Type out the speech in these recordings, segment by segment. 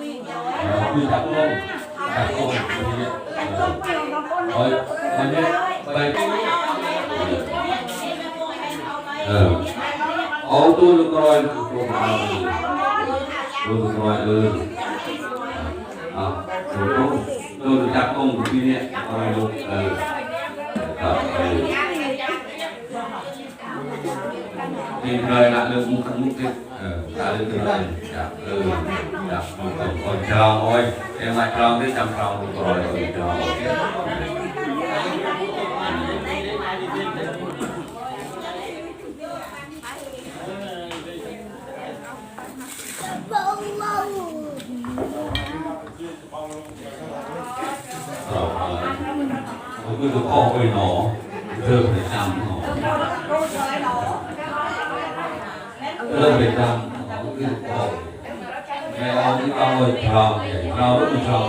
คือจับลงจับลงทีนี้เออมันเนี่ยไปเออเอาตัวลูกกรอ ยตัวมาตัวลูกกรอยเอออะตัวลงตัวจับลงทีนี้อะไรลูกเออครับเออกินเลยละเรื่องมุกมุกที่เออตาเรื่องเลยจับเออจับมุกคนจองโอ้ยเอ็งมาจองที่จำจองมุกรอยคนจองเคเราคือตัวพ่อไปหนอเริ่มไปจำหนอเริ่มไปจำหนอ คือพ่อแม่เอาที่เราไปจอ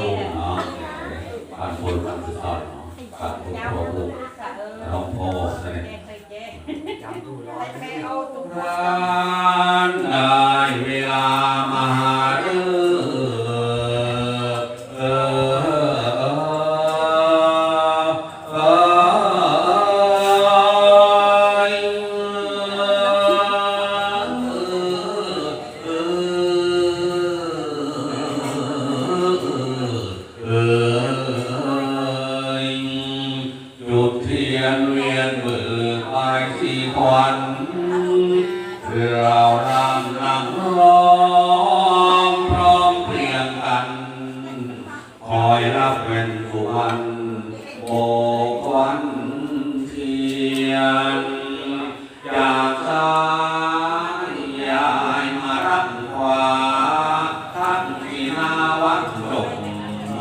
เรานำนำร้องพร้อมเพรียงกัน คอยรับเป็นกุวันโบกวันเทียนจากซ้ายยายมารับขวาทั้งที่หนาวัดจบ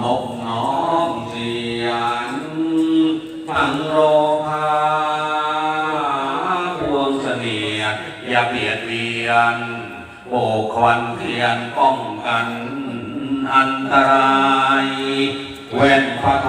นกน้องเสียนทั้งโรคา ยนโบกควันเทียนป้องกันอันตราย เว้นพระโท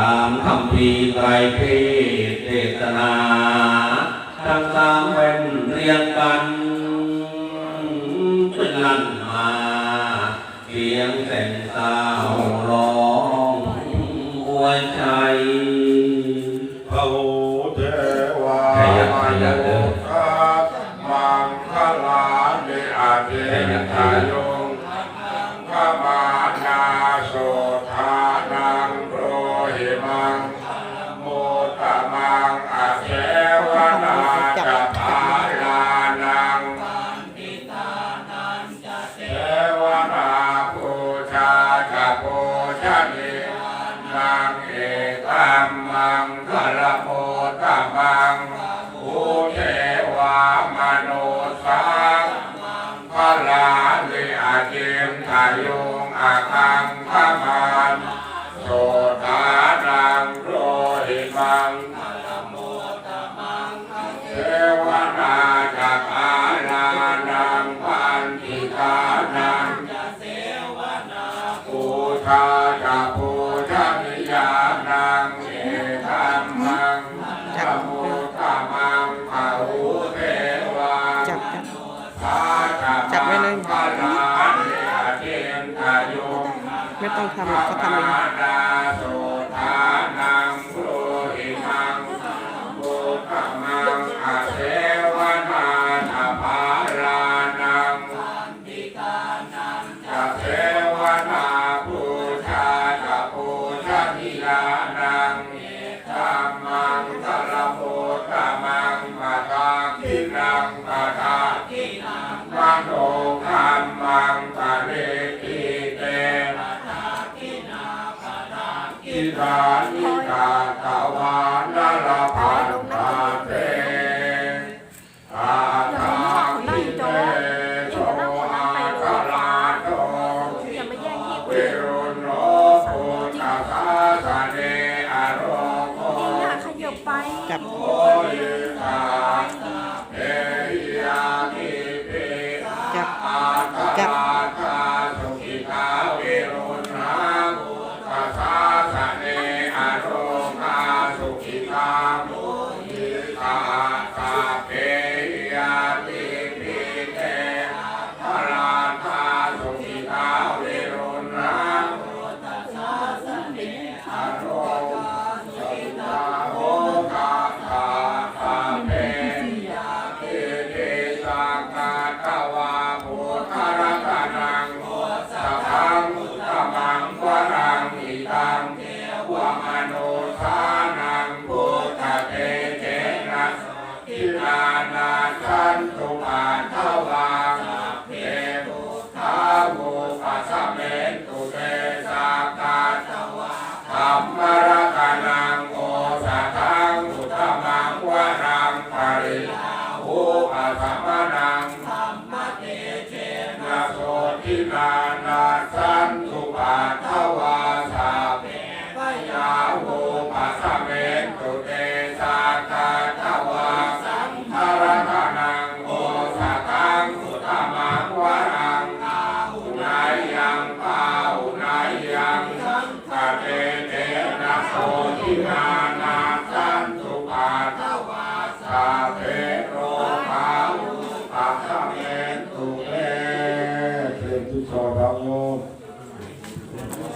ตามคำพีไตรเพศเทศนาทั้งสามเว้นเรียงกันเป็นลั่น ทำหรอกเขาทำเองดาโสธานังโรหิมังโบกมังอาเทว จับกับอาตาจับ ภะมะนังธรรมะเทเจนะโสตินานาสันตุปาทวาสาเปปยาโหปัสเมตุเตสาคาทวาสังทารณานังโอสตังสุตมังวรังอาหุนายังปาหุนายังสังคเตเตนะโสตินา